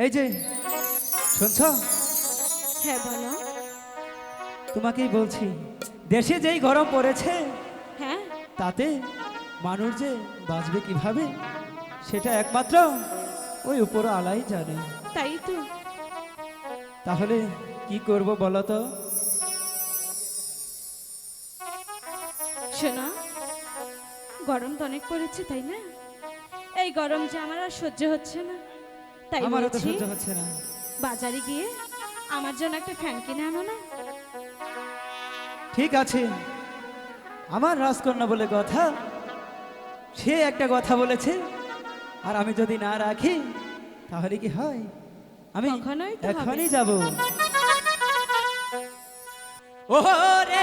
এই যে শুনছ? হ্যাঁ বলো। তোমাকেই বলছি দেশে যেই গরম পড়েছে হ্যাঁ। তাতে মানুষ যে বাঁচবে কীভাবে সেটা একমাত্র ওই উপর আলাই জানে। তাই তো। তাহলে কি করব বলো তো? শোনো গরম তো অনেক পড়েছে তাই না? এই গরম যে আমার আর সহ্য হচ্ছে না। তাই আমারও তো সহ্য হচ্ছে না। বাজারে গিয়ে আমার জন্য একটা ফ্যান কিনে আনো না। ঠিক আছে। আমার রাজকন্যা বলে কথা সে একটা কথা বলেছে আর আমি যদি না রাখি তাহলে কি হয়? আমি এখনই যাব। ও রে